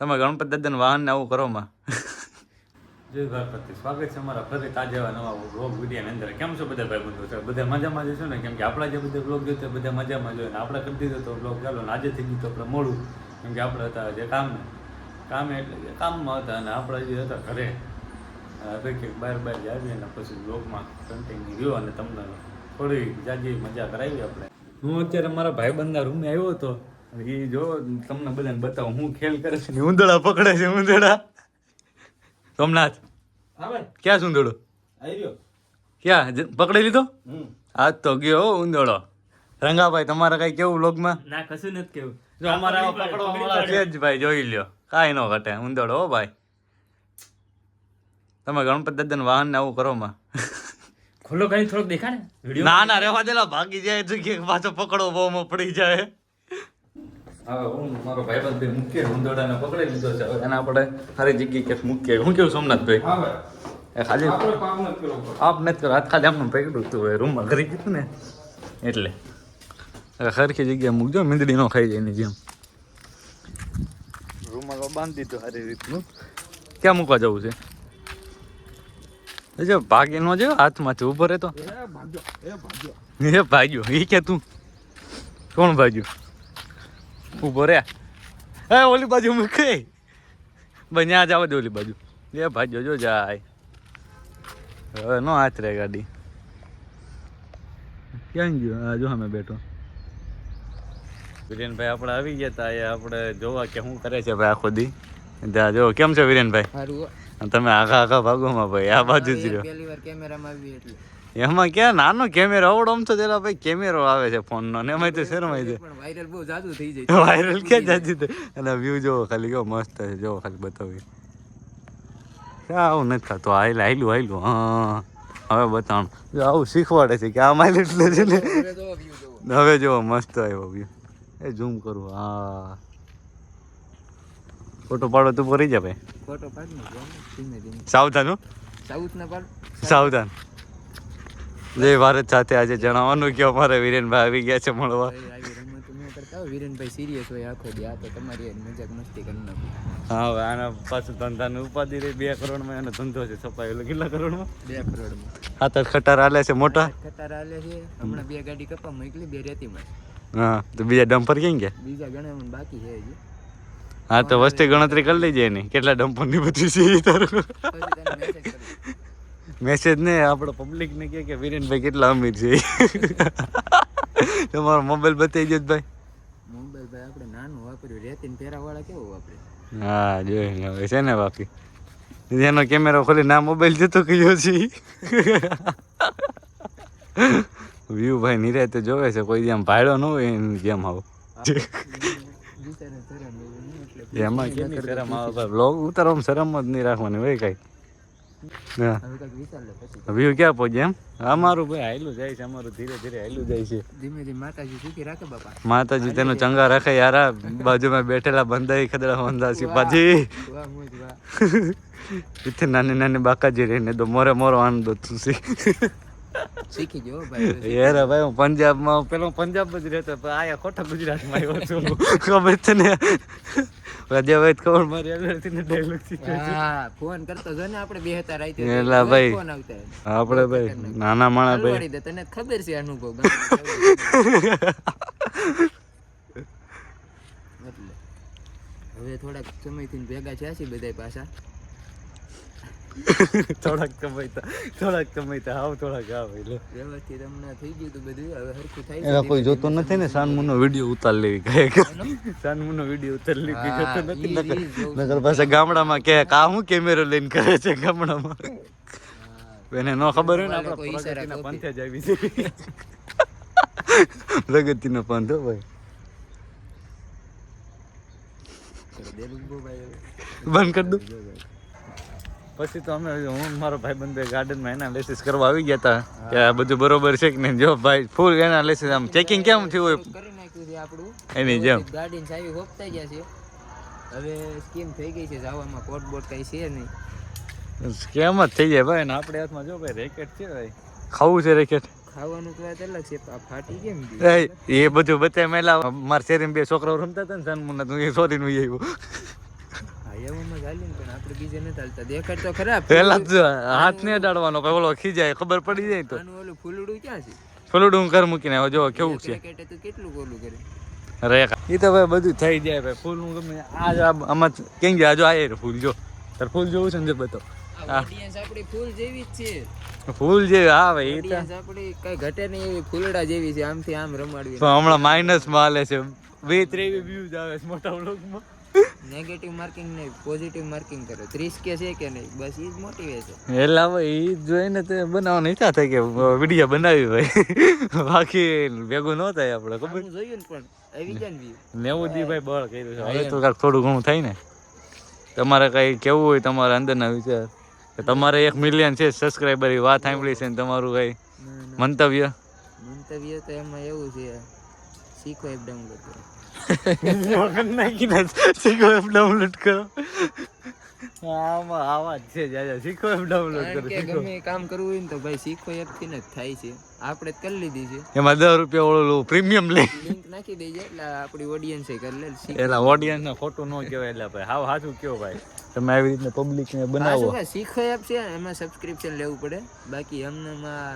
તમે ગણપતિ વાહન ને આવું કરો માં. જય ગણપતિ સ્વાગત છે અમારા ફરી તાજા નવા વ્લોગ વિડીયોની અંદર. કેમ છો બધા ભાઈ બંધુ છે બધા મજામાં જશો ને? કેમ કે આપણા જે બધા વ્લોગ જોયો બધા મજામાં ને? આપણે કરી દીધો તો વ્લોગ ચાલો ને આજે થઈ ગયું તો આપણે મોડું કેમ કે આપણે હતા જે કામ કામે એટલે કામમાં હતા અને આપણે જે હતા ઘરે. હવે કે બહાર બહાર જ અને પછી વ્લોગમાં કન્ટિન્યુ રહ્યો અને તમને થોડી જાજી મજા કરાવી આપણે. હું અત્યારે મારા ભાઈબંધના રૂમે આવ્યો હતો. એ જો તમને બધાને બતાવું હું ખેલ કરે છે. ને ઉંદડા પકડે છે ઉંદડા સોમનાથ ક્યાં સુંદડો આવ્યો ક્યાં? પકડી લીધો? આજ તો ગયો હો ઉંદડો રંગાભાઈ તમારે કઈ કેવું લોગમાં ના કશું નથી કેવું. જો અમારા પકડવા વાળા છે જ ભાઈ જોઈ લ્યો. કાંઈ ન ઘટે ઉંદડો હો ભાઈ. તમે ગણપતિ વાહન ને આવું કરો માં. ખુલ્લો કરી થોડોક દેખા ના ના રેવા દેલા ભાગી જાય તો કે પાછો પકડો બહુ પડી જાય. હવે હું મારો ભાઈબંધ ભાઈ મૂકીએ ઉંદરડાને પકડી લીધો છે. હવે એને આપણે સારી જગ્યાએ ક્યાંક મૂકીએ. હું કેવું સોમનાથભાઈ? ભાઈ. એ ખાલી. આપ નથી કરો. હાથ ખાલી આમને પકડ્યું તું હવે. રૂમમાં ને. એટલે. સરખી જગ્યાએ મૂકજો મીંદડી ન ખાઈ જાય એની જેમ. રૂમાલ બાંધી દીધો સારી રીતનું. ક્યાં મૂકવા જવું છે? જો ભાગી નો જો હાથમાંથી ઊભો રહેતો. એ ભાગ્યો એ કે તું. કોણ ભાગ્યું? ઊભો રે. હે ઓલી બાજુ મૂકે. ત્યાં જવા દે ઓલી બાજુ. લે ભાઈ જો જાય. હવે નો હાથ રે ગાડી. ક્યાં ગયો? આ જો અમે બેઠો. વિરેનભાઈ આપણે આવી ગયા તા એ આપણે જોવા કે શું કરે છે ભાઈ આખો દી. ત્યાં જો કેમ છે વિરેનભાઈ? તમે આખા આખા ભાગોમાં ભાઈ આ બાજુ જ રહ્યો. પહેલી વાર કેમેરામાં આવી એટલે એમાં ક્યાં નાનો કેમેરો અવડો આમ તો તેલા ભાઈ કેમેરો આવે છે ફોનનો ને એમાં તો શરમાઈ જાય. પણ વાયરલ બહુ જાદુ થઈ જાય. વાયરલ ક્યાં જાતી તો અને વ્યૂ જોવો ખાલી કેવો મસ્ત છે જોવો ખાલી બતાવી આવું નથી થતું? હાઈલ હાઈલું હાઈલું. હા હવે બતાવું જો આવું શીખવાડે છે કે આ માઇલ એટલે છે ને. હવે જોવો. મસ્ત આવ્યો વ્યૂ એ ઝૂમ કરું હા. ફોટો પાડો તું પડી જા ભાઈ. ફોટો પાડ સાવધાન સાવધાન. જય ભારત સાથે આજે જણાવવાનું કે અમારે વિરેનભાઈ આવી ગયા છે મળવા. વિરેનભાઈ સિરિયસ હોય આખો દી. આ તો તમારી મજાક મસ્તી કરી નાખી. હા હવે આના પાછું ધંધાની ઉપાધિ રહી. બે કરોડમાં એનો ધંધો છે છપાયેલો કેટલા કરોડમાં? બે કરોડમાં. હા તો ખટાર હાલે છે મોટા? ખટાર હાલે છે. હમણાં બે ગાડી કપા મોકલી બે રેતીમાં હા તો બીજા ડમ્પર ક્યાં ગયા? બીજા ઘણા બાકી છે હજી. હા તો વસ્તી ગણતરી કરી લેજે એની. કેટલા ડમ્પરની બધી છે તારું. મેસેજ ને આપણો પબ્લિક ને કે કે વિરેનભાઈ કેટલા અમીર છે? તમારો મોબાઈલ બતાવી દો ભાઈ. મોબાઈલ ભાઈ આપણે નાનું વાપર્યું. રેતીન ફેરા વાળા કેવો વાપરે? હા જોઈ ને હવે છે ને બાકી જેનો કેમેરો ખોલી ના મોબાઈલ જતો કયો છે. વ્યૂ ભાઈ નિરાતે તો જોવે છે. કોઈ જેમ ભાડો ન હોય એની જેમ આવો. એમાં શરમ આવે? ભાઈ બ્લોગ ઉતારવામાં શરમ જ નહીં રાખવાની હોય કઈ. વ્યૂ ક્યાં પહોંચે એમ? અમારું ભાઈ હાયલું જાય છે અમારું ધીરે ધીરે હાયલું જાય છે. ધીમે ધીમે માતાજી સુખી રાખે બાપા. માતાજી તેનું ચંગા રાખે યારા બાજુમાં બેઠેલા બંધાઈ ખદડા બંધા છે પાછી. ઇથે નાની નાની બાકાજી રહીને તો મોરે મોરો આનંદ સી શીખી ગયો ભાઈ યાર ભાઈ હું પંજાબમાં પેલો પંજાબ જ રહેતો પણ આયા ખોટા ગુજરાતમાં આવ્યો છું. ખબર છે ને? રાજાભાઈ ખબર મારી આગળથી ને ડાયલોગ શીખે છે. હા ફોન કરતો જો ને આપણે બે હતા રાતે એલા ભાઈ. ફોન આવતા આપણે ભાઈ નાના માણા ભાઈ. તને ખબર છે અનુભવ એટલે હવે થોડાક સમયથી ભેગા થયા છે બધા પાછા. થોડાક કમાઈતા થોડાક કમાઈતા આવ થોડાક આવ એટલે વ્યવસ્થિત હમણાં થઈ ગયું તો બધું હવે હરખું થાય એના કોઈ જોતો નથી ને સાનમુનો વીડિયો ઉતાર લેવી કહે સાનમુનો વીડિયો ઉતાર લેવી જોતો નથી. નગર પાછા ગામડામાં કે કા હું કેમેરો લઈને કરે છે ગામડામાં? એને ન ખબર હોય ને આપણે પ્રગતિના. પંથે જ આવી છે. પ્રગતિનો પંથ હો ભાઈ. બંધ કરી દઉં. પછી તો અમે હું મારો ભાઈ બંધ ગાર્ડનમાં એનાલિસિસ કરવા આવી ગયા હતા કે આ બધું બરોબર છે કે નહીં? જો ભાઈ ફૂલ એનાલિસિસ આમ ચેકિંગ કેમ થયું હોય? કરી નાખ્યું છે આપણું. એની જેમ. ગાડી ચાવી હોપતા ગયા છે. હવે સ્કીમ થઈ ગઈ છે જવામાં કોટ બોટ કઈ છે નહીં. કેમ જ થઈ જાય ભાઈ ને આપણે હાથમાં જો ભાઈ રેકેટ છે ભાઈ. ખાવું છે રેકેટ ખાવાનું તો વાત અલગ છે ફાટી કેમ એ બધું બતાય મેલા. મારા શેરીમાં બે છોકરાઓ રમતા હતા ને સનમુના તું એ સોરી નું આવ્યું. એવામાં ચાલી પણ આપણે બીજે નથી હાલતા. દેખાડ તો ખરા પેલા જ હાથ ને અડાડવાનો પછી ઓલો ખીજાય ખબર પડી જાય તો. આનું ઓલું ફૂલડું ક્યાં છે? ફલુડું હું મૂકીને જો કેવું છે. તું કેટલું ઓલું કરે અરે એ તો ભાઈ બધું થઈ જાય ભાઈ ફૂલનું ગમે આ જો આમાં કેમ ગયા જો આ ફૂલ જો. તાર ફૂલ જોવું છે ને બતો આપણી ફૂલ જેવી જ છે. ફૂલ જે હા ભાઈ એ તો. આપણી કઈ ઘટે નહીં એવી ફૂલડા જેવી છે આમથી આમ રમાડવી. પણ હમણાં માઇનસમાં હાલે છે. બે ત્રેવી વ્યૂઝ આવે છે મોટા વ્લોગમાં નેગેટિવ માર્કિંગ નહીં પોઝિટિવ માર્કિંગ કરો. ત્રીસ કે છે કે નહીં? બસ એ જ મોટિવેશન એટલે હવે એ જોઈને તે બનાવવાની ઈચ્છા થઈ કે વીડિયો બનાવી ભાઈ બાકી ભેગું ન થાય આપણે ખબર? જોયું ને પણ આવી જાય ને નેવું દી ભાઈ બળ કર્યું છે. હવે તો કાંઈક થોડું ઘણું થાય ને. તમારે કઈ કેવું હોય તમારા અંદરના વિચાર? કે તમારે એક મિલિયન છે સબસ્ક્રાઈબર વાત સાંભળી છે ને તમારું કઈ. મંતવ્ય? મંતવ્ય તો એમાં એવું છે શીખો એપ ડાઉનલોડ કરો. નાખીને શીખો એપ ડાઉનલોડ કરો. આમાં આવા જ છે જાજા. શીખો એપ ડાઉનલોડ કરો શીખો. ગમે કામ કરવું હોય ને તો ભાઈ શીખો એપથી જ થાય છે. આપણે કરી લીધી છે. એમાં દસ રૂપિયા ઓળો પ્રીમિયમ લે. લિંક નાખી દેજે એટલે આપણી ઓડિયન્સ કરી લે એલા ઓડિયન્સ ને ખોટું ન કહેવાય એટલે ભાઈ. હાવ સાચું કયો ભાઈ. તમે આવી રીતે પબ્લિક ને બનાવો. શીખો એપ છે એમાં સબસ્ક્રિપ્શન લેવું પડે. બાકી અમને માં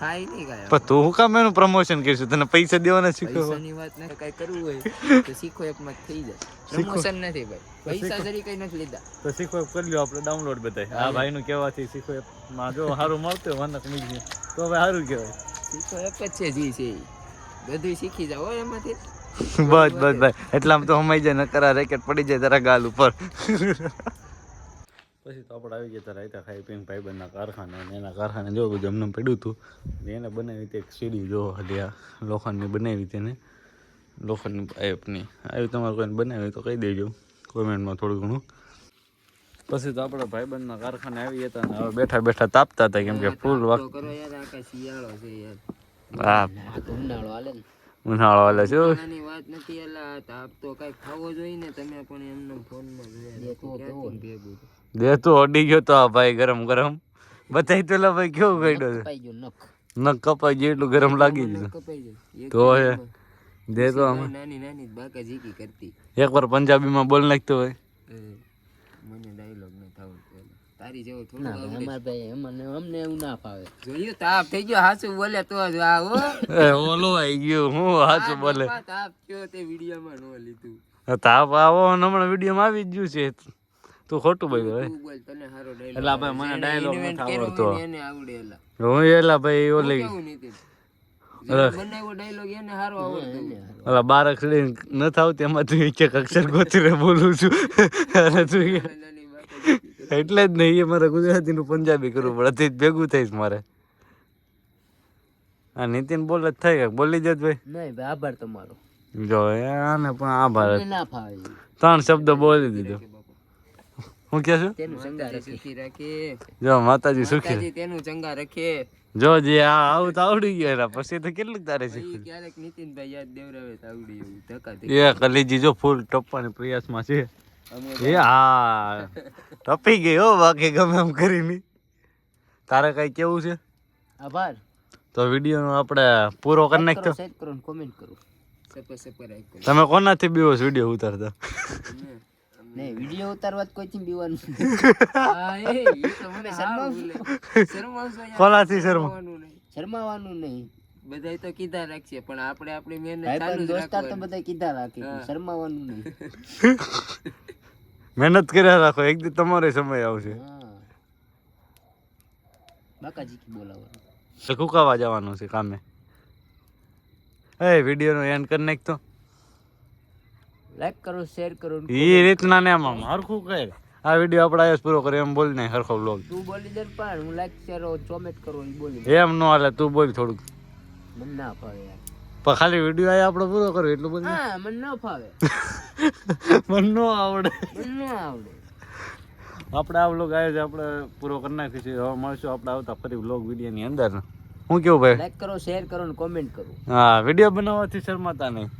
થાય નહીં પણ તું હું કામ એનું પ્રમોશન કરીશું? તને પૈસા દેવાના શીખો પૈસાની વાત કઈ કરવું હોય તો શીખો એપમાં થઈ જાય. પ્રમોશન નથી ભાઈ. પૈસા જરી કઈ નથી લીધા. તો શીખો એપ કરી લ્યો આપણે ડાઉનલોડ બતાય આ ભાઈ. નું કહેવાથી શીખો એપમાં જો સારું મળતું વનક તો હવે સારું કહેવાય. શીખો એપ જ છે જી છે. બધું શીખી જાવ એમાંથી. બસ બસ ભાઈ એટલામાં તો હમાઈ જાય નકરા રેકેટ પડી જાય તારા ગાલ ઉપર. પછી તો આપણે આવી ગયા હતા રાયતા ખાઈ પીને ભાઈબંધના કારખાને અને એના કારખાને જો બધું એમને પડ્યું હતું. એને બનાવી હતી એક સીડી જો હજી આ લોખંડની બનાવી તેને લોખંડની પાઇપની આવી તમારે કોઈને બનાવી તો કહી દેજો. કોમેન્ટમાં થોડું ઘણું. પછી તો આપણે ભાઈબંધના કારખાને આવી હતા અને હવે બેઠા બેઠા તાપતા હતા કેમ કે ફૂલ વાક હા. ઉનાળો હાલે ને. ઉનાળો વાલે શું? નાની વાત નથી એલા તાપ તો કઈ ખાવો જોઈએ ને તમે પણ એમને ફોનમાં જોયા ક્યાંથી દે તો અડી ગયો તો આ ભાઈ ગરમ ગરમ. બતાઈ તો લા ભાઈ કેવું ગઈડો છે? કપાઈ ગયો નખ. કપાઈ ગયું એટલું ગરમ લાગી ગયું કપાઈ ગયો. એક તો હે દે તો આમ. નાની નાની બાકા જીકી કરતી. એકવાર પંજાબીમાં બોલ નાખતો હોય. મને થાવું તારી જેવો થોડું આવડે જોયું તાપ થઈ ગયો હાસુ બોલે તો જ આ હો. એ ઓલો આવી ગયો હું હાસુ બોલે. તાપ કયો તે વિડીયોમાં નો લીધું. તાપ આવો ને હમણાં વિડીયોમાં આવી જ ગયું છે. તું ખોટું બોલ્યો હે? તને હારો ડાયલોગ એલા ભાઈ મને ડાયલોગ નથી આવડતો. એને આવડે એલા. હું એલા ભાઈ ઓલી કેવું નીતિન? જેને બનાવ્યો ડાયલોગ એને હારો આવડતો. ઓલા બાર અક્ષર નથી આવતી એમાં તું એક એક અક્ષર ગોતીને બોલું છું. અને તું કે- નાની બાકા ઝીકી કરતી. એટલે જ નહીં મારે ગુજરાતીનું પંજાબી કરવું પડે. તે જ ભેગું થઈશ મારે. આ નીતિન બોલે જ થાય બોલી જત ભાઈ. નહીં ભાઈ આભાર તમારો. જો આને પણ આભાર. ના ફાવે. ત્રણ શબ્દ બોલી દીધો. હું કે છું? તેનું ચંગા સુખી રાખે. જો માતાજી સુખી તેનું ચંગા રાખે. જો જે આ આવું તો આવડી ગયો એના પછી તો કેટલું તારે પછી ક્યારેક નીતિનભાઈ યાદ દેવરાવે તો આવડી એવું ધક્કા એ કલીજી જો ફૂલ ટપ્પાની પ્રયાસમાં છે. એ હા. ટપી ગઈ હો બાકી ગમે એમ કરીને. તારે કઈ કેવું છે? આભાર. તો વીડિયો આપણે પૂરો કરી નાખતો સેટ કરો કોમેન્ટ કરો સપર સપર આઈકો તમે કોનાથી બીવો છો વીડિયો ઉતારતા? નહીં વીડિયો ઉતારવા કોઈથી બીવાનું? તો કોનાથી શર્મા શરમાવાનું નહીં. બધાય તો કીધા રાખશે પણ આપણે આપણી મહેનત ચાલુ જ રાખવાની. બધા કીધા રાખે શરમાવાનું નહીં. મહેનત કર્યા રાખો એક દી તમારે સમય આવશે. બાકાજી કી બોલાવો તો કુકાવા જવાનું છે કામે. એ વિડીયોનો એન્ડ કરી નાખતો લાઈક કરો શેર કરો એ રીતના ને આમ હરખું કરે. આ વીડિયો આપણે આયસ પૂરો કરે એમ બોલ ને હરખો બ્લોગ તું બોલી દે પણ હું લાઈક શેર કોમેન્ટ કરો એ બોલી એમ નો હાલે તું બોલ થોડુંક. મને ના ફાવે યાર. પણ ખાલી વીડિયો આયો આપણે પૂરો કરો એટલું બધું હા મને ના ફાવે. મને ન આવડે. ના આવડે. આપણે આ વ્લોગ આવ્યો છે આપણે પૂરો કરી નાખીએ છીએ. હવે મળશું આપણે આવતા ફરી વ્લોગ વિડીયોની અંદર. હું કેવું ભાઈ? લાઈક કરો શેર કરો ને કોમેન્ટ કરો. હા વીડિયો બનાવવાથી શરમાતા નહીં.